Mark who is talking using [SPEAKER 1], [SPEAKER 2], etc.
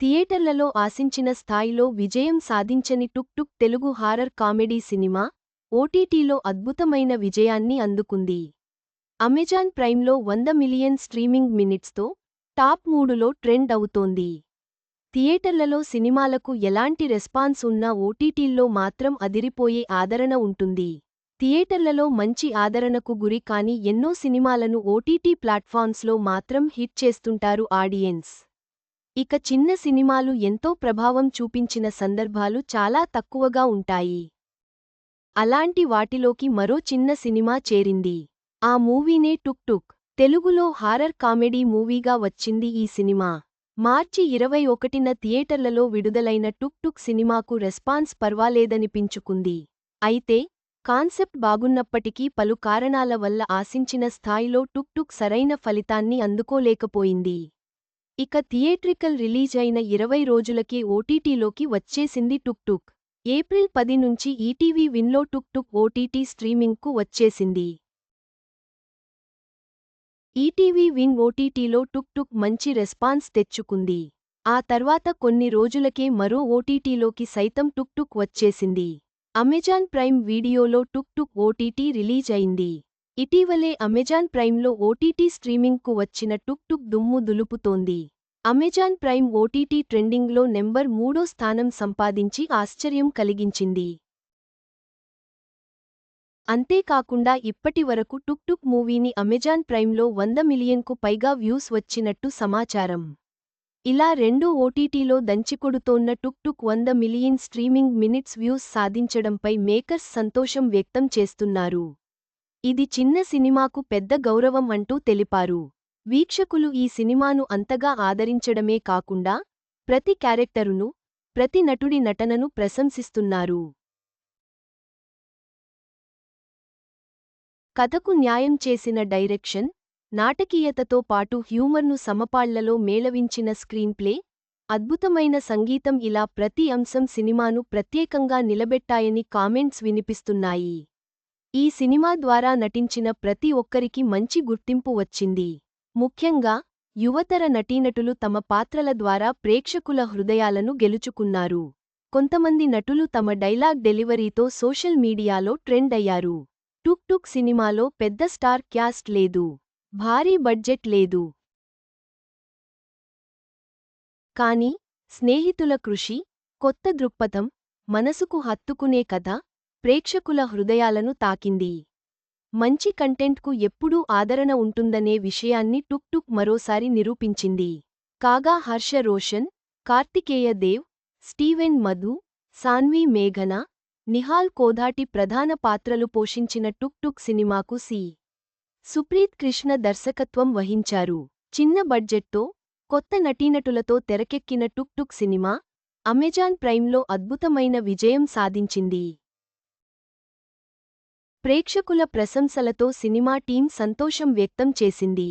[SPEAKER 1] థియేటర్లలో ఆశించిన స్థాయిలో విజయం సాధించని Tuk Tuk Telugu horror comedy cinema ఓటీటీలో అద్భుతమైన విజయాన్ని అందుకుంది. అమెజాన్ ప్రైమ్లో వంద మిలియన్ స్ట్రీమింగ్ మినిట్స్తో టాప్ మూడులో ట్రెండ్ అవుతోంది. థియేటర్లలో సినిమాలకు ఎలాంటి రెస్పాన్స్ ఉన్నా ఓటీటీల్లో మాత్రం అదిరిపోయే ఆదరణ ఉంటుంది. థియేటర్లలో మంచి ఆదరణకు గురి కాని ఎన్నో సినిమాలను ఓటీటీ ప్లాట్ఫామ్స్లో మాత్రం హిట్ చేస్తుంటారు ఆడియన్స్. ఇక చిన్న సినిమాలు ఎంతో ప్రభావం చూపించిన సందర్భాలు చాలా తక్కువగా ఉంటాయి. అలాంటి వాటిలోకి మరో చిన్న సినిమా చేరింది. ఆ మూవీనే టుక్ టుక్. తెలుగులో హారర్ కామెడీ మూవీగా వచ్చింది ఈ సినిమా. మార్చి ఇరవై ఒకటిన థియేటర్లలో విడుదలైన టుక్ టుక్ సినిమాకు రెస్పాన్స్ పర్వాలేదనిపించుకుంది. అయితే కాన్సెప్ట్ బాగున్నప్పటికీ పలు కారణాల వల్ల ఆశించిన స్థాయిలో టుక్ టుక్ సరైన ఫలితాన్ని అందుకోలేకపోయింది. ఇక థియేట్రికల్ రిలీజ్ అయిన ఇరవై రోజులకే ఓటీటీలోకి వచ్చేసింది టుక్ టుక్. ఏప్రిల్ పది నుంచి ఈటీవీ విన్లో టుక్ టుక్ ఓటీటీ స్ట్రీమింగ్కు వచ్చేసింది. ఈటీవీ విన్ ఓటీటీలో టుక్ టుక్ మంచి రెస్పాన్స్ తెచ్చుకుంది. ఆ తర్వాత కొన్ని రోజులకే మరో ఓటీటీలోకి సైతం టుక్ టుక్ వచ్చేసింది. అమెజాన్ ప్రైమ్ వీడియోలో టుక్ టుక్ ఓటీటీ రిలీజ్ అయింది ఇటీవలే అమెజాన్ ప్రైమ్లో ఓటీటీ స్ట్రీమింగ్కు వచ్చిన టుక్ టుక్ దుమ్ము దులుపుతోంది. అమెజాన్ ప్రైమ్ ఓటీటీ ట్రెండింగ్లో నెంబర్ మూడో స్థానం సంపాదించి ఆశ్చర్యం కలిగించింది. అంతేకాకుండా ఇప్పటి వరకు టుక్ టుక్ మూవీని అమెజాన్ ప్రైమ్లో వంద మిలియన్కు పైగా వ్యూస్ వచ్చినట్టు సమాచారం. ఇలా రెండు ఓటీటీలో దంచికొడుతోన్న టుక్ టుక్ వంద మిలియన్ స్ట్రీమింగ్ మినిట్స్ వ్యూస్ సాధించడంపై మేకర్స్ సంతోషం వ్యక్తం చేస్తున్నారు. ఇది చిన్న సినిమాకు పెద్ద గౌరవం అంటూ తెలిపారు. వీక్షకులు ఈ సినిమాను అంతగా ఆదరించడమే కాకుండా ప్రతి క్యారెక్టరును ప్రతి నటుడి నటనను ప్రశంసిస్తున్నారు. కథకు న్యాయం చేసిన డైరెక్షన్ నాటకీయతతో పాటు హ్యూమర్ను సమపాళ్ళలో మేళవించిన స్క్రీన్ప్లే అద్భుతమైన సంగీతం ఇలా ప్రతి అంశం సినిమాను ప్రత్యేకంగా నిలబెట్టాయని కామెంట్స్ వినిపిస్తున్నాయి. ఈ సినిమా ద్వారా నటించిన ప్రతి ఒక్కరికి మంచి గుర్తింపు వచ్చింది. ముఖ్యంగా యువతర నటీనటులు తమ పాత్రల ద్వారా ప్రేక్షకుల హృదయాలను గెలుచుకున్నారు. కొంతమంది నటులు తమ డైలాగ్ డెలివరీతో సోషల్ మీడియాలో ట్రెండ్ అయ్యారు. టుక్ టుక్ సినిమాలో పెద్ద స్టార్ క్యాస్ట్ లేదు. భారీ బడ్జెట్ లేదు. కాని స్నేహితుల కృషి కొత్త దృక్పథం మనసుకు హత్తుకునే కథ ప్రేక్షకుల హృదయాలను తాకింది. మంచి కంటెంట్కు ఎప్పుడూ ఆదరణ ఉంటుందనే విషయాన్ని టుక్ టుక్ మరోసారి నిరూపించింది. కాగా హర్ష రోషన్ కార్తికేయ దేవ్ స్టీవెన్ మధు సాన్వీ మేఘన నిహాల్ కోధాటి ప్రధాన పాత్రలు పోషించిన టుక్ టుక్ సినిమాకు సి. సుప్రీత్ కృష్ణ దర్శకత్వం వహించారు. చిన్న బడ్జెట్తో కొత్త నటీనటులతో తెరకెక్కిన టుక్ టుక్ సినిమా అమెజాన్ ప్రైమ్లో అద్భుతమైన విజయం సాధించింది. ప్రేక్షకుల ప్రశంసలతో సినిమా టీం సంతోషం వ్యక్తం చేసింది.